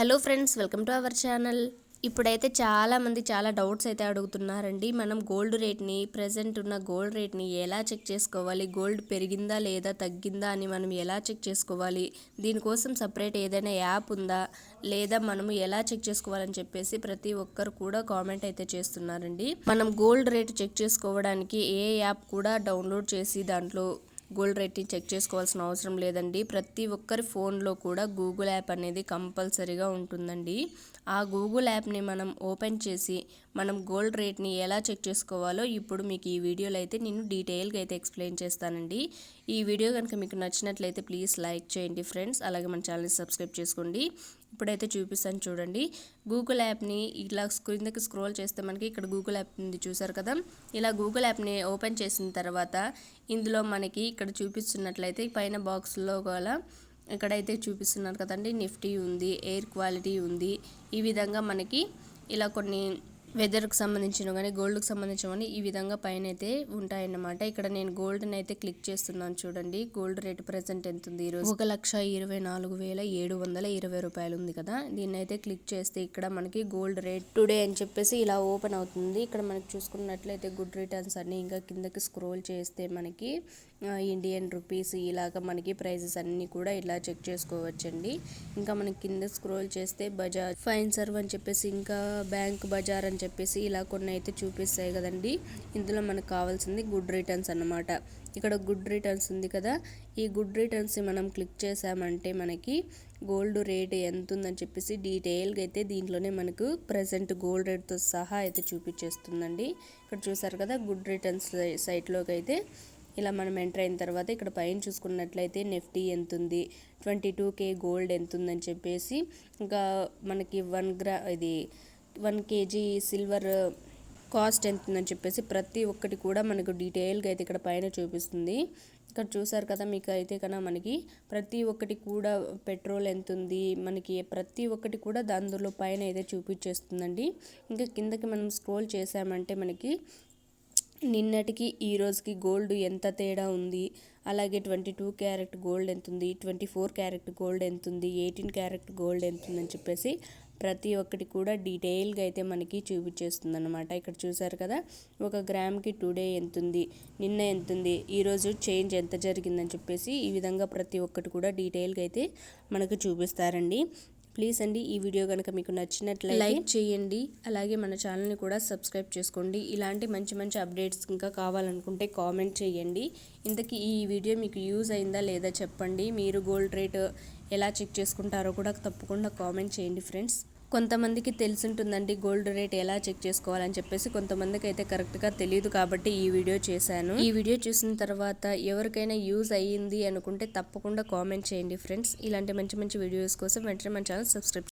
Hello friends welcome to our channel. ఇప్పుడైతే చాలామంది చాలా డౌట్స్ అయితే అడుగుతున్నారండి. మనం గోల్డ్ రేట్ని ప్రజెంట్ ఉన్న గోల్డ్ రేట్ని ఎలా చెక్ చేసుకోవాలి? గోల్డ్ పెరిగిందా లేదా తగ్గిందా అని మనం ఎలా చెక్ చేసుకోవాలి? దీనికోసం సపరేట్ ఏదైనా యాప్ ఉందా? లేదా మనము ఎలా చెక్ చేసుకోవాలని చెప్పేసి ప్రతి ఒక్కరు కూడా కామెంట్ అయితే చేస్తున్నారండి. మనం గోల్డ్ రేట్ చెక్ చేసుకోవడానికి ఏ యాప్ కూడా డౌన్లోడ్ చేసి దాంట్లో గోల్డ్ రేట్ని చెక్ చేసుకోవాల్సిన అవసరం లేదండి. ప్రతి ఒక్కరి ఫోన్లో కూడా గూగుల్ యాప్ అనేది కంపల్సరీగా ఉంటుందండి. ఆ గూగుల్ యాప్ని మనం ఓపెన్ చేసి మనం గోల్డ్ రేట్ని ఎలా చెక్ చేసుకోవాలో ఇప్పుడు మీకు ఈ వీడియోలో అయితే నేను డీటెయిల్గా అయితే ఎక్స్ప్లెయిన్ చేస్తానండి. ఈ వీడియో కనుక మీకు నచ్చినట్లయితే ప్లీజ్ లైక్ చేయండి ఫ్రెండ్స్. అలాగే మన ఛానల్ని సబ్స్క్రైబ్ చేసుకోండి. ఇప్పుడైతే చూపిస్తాను చూడండి. గూగుల్ యాప్ని ఇలా క్రిందకి స్క్రోల్ చేస్తే మనకి ఇక్కడ గూగుల్ యాప్ ఉంది చూసారు కదా? ఇలా గూగుల్ యాప్ని ఓపెన్ చేసిన తర్వాత ఇందులో మనకి ఇక్కడ చూపిస్తున్నట్లయితే పైన బాక్స్లో గల ఇక్కడైతే చూపిస్తున్నారు కదండి నిఫ్టీ ఉంది ఎయిర్ క్వాలిటీ ఉంది. ఈ విధంగా మనకి ఇలా కొన్ని వెదర్కి సంబంధించిన కానీ గోల్డ్కి సంబంధించిన కానీ ఈ విధంగా పైన అయితే ఉంటాయన్నమాట. ఇక్కడ నేను గోల్డ్ని అయితే క్లిక్ చేస్తున్నాను చూడండి. గోల్డ్ రేట్ ప్రెసెంట్ ఎంత ఉంది ఈరోజు? ఒక లక్ష ఇరవై నాలుగు వేల ఏడు వందల ఇరవై రూపాయలు ఉంది కదా. దీన్ని అయితే క్లిక్ చేస్తే ఇక్కడ మనకి గోల్డ్ రేట్ టుడే అని చెప్పేసి ఇలా ఓపెన్ అవుతుంది. ఇక్కడ మనకి చూసుకున్నట్లయితే గుడ్ రిటర్న్స్ అన్ని ఇంకా కిందకి స్క్రోల్ చేస్తే మనకి ఇండియన్ రూపీస్ ఇలాగ మనకి ప్రైజెస్ అన్నీ కూడా ఇలా చెక్ చేసుకోవచ్చండి. ఇంకా మనకి కింద స్క్రోల్ చేస్తే బజాజ్ ఫైన్ సర్వ్ అని చెప్పేసి ఇంకా బ్యాంక్ బజార్ అని చెప్పేసి ఇలా కొన్ని అయితే చూపిస్తాయి కదండి. ఇందులో మనకు కావాల్సింది గుడ్ రిటర్న్స్ అన్నమాట. ఇక్కడ గుడ్ రిటర్న్స్ ఉంది కదా. ఈ గుడ్ రిటర్న్స్ మనం క్లిక్ చేసామంటే మనకి గోల్డ్ రేట్ ఎంత ఉందని చెప్పేసి డీటెయిల్గా అయితే దీంట్లోనే మనకు ప్రజెంట్ గోల్డ్ రేట్తో సహా అయితే చూపించేస్తుందండి. ఇక్కడ చూసారు కదా గుడ్ రిటర్న్స్ సైట్లోకి అయితే ఇలా మనం ఎంటర్ అయిన తర్వాత ఇక్కడ పైన చూసుకున్నట్లయితే నిఫ్టీ ఎంత ఉంది ట్వంటీ టూ కే గోల్డ్ ఎంత ఉందని చెప్పేసి ఇంకా మనకి వన్ గ్రా ఇది వన్ కేజీ సిల్వర్ కాస్ట్ ఎంత ఉందని చెప్పేసి ప్రతి ఒక్కటి కూడా మనకు డీటెయిల్గా అయితే ఇక్కడ పైన చూపిస్తుంది. ఇక్కడ చూసారు కదా మీకు అయితే కన్నా మనకి ప్రతి ఒక్కటి కూడా పెట్రోల్ ఎంత ఉంది మనకి ప్రతి ఒక్కటి కూడా దానిలో పైన అయితే చూపించేస్తుందండి. ఇంకా కిందకి మనం స్క్రోల్ చేసామంటే మనకి నిన్నటికి ఈ రోజుకి గోల్డ్ ఎంత తేడా ఉంది? అలాగే ట్వంటీ టూ క్యారెట్ గోల్డ్ ఎంత ఉంది? ట్వంటీ ఫోర్ క్యారెట్ గోల్డ్ ఎంత ఉంది? ఎయిటీన్ క్యారెట్ గోల్డ్ ఎంత ఉందని చెప్పేసి ప్రతి ఒక్కటి కూడా డీటెయిల్గా అయితే మనకి చూపించేస్తుంది అనమాట ఇక్కడ చూసారు కదా ఒక గ్రామ్కి టుడే ఎంత ఉంది? నిన్న ఎంత ఉంది? ఈరోజు చేంజ్ ఎంత జరిగిందని చెప్పేసి ఈ విధంగా ప్రతి ఒక్కటి కూడా డీటెయిల్గా అయితే మనకు చూపిస్తారండి. ప్లీజ్ అండి ఈ వీడియో కనుక మీకు నచ్చినట్లయితే లైక్ చేయండి. అలాగే మన ఛానల్ని కూడా సబ్స్క్రైబ్ చేసుకోండి. ఇలాంటి మంచి మంచి అప్డేట్స్ ఇంకా కావాలనుకుంటే కామెంట్ చేయండి. ఇంతకీ ఈ వీడియో మీకు యూజ్ అయిందా లేదా చెప్పండి. మీరు గోల్డ్ రేట్ ఎలా చెక్ చేసుకుంటారో కూడా తప్పకుండా కామెంట్ చేయండి ఫ్రెండ్స్. కొంతమందికి తెలుసుంటుందండి గోల్డ్ రేట్ ఎలా చెక్ చేసుకోవాలని చెప్పేసి కొంతమందికి అయితే కరెక్ట్గా తెలియదు కాబట్టి ఈ వీడియో చేశాను. ఈ వీడియో చూసిన తర్వాత ఎవరికైనా యూజ్ అయ్యింది అనుకుంటే తప్పకుండా కామెంట్ చేయండి ఫ్రెండ్స్. ఇలాంటి మంచి మంచి వీడియోస్ కోసం వెంటనే మన ఛానల్ సబ్స్క్రైబ్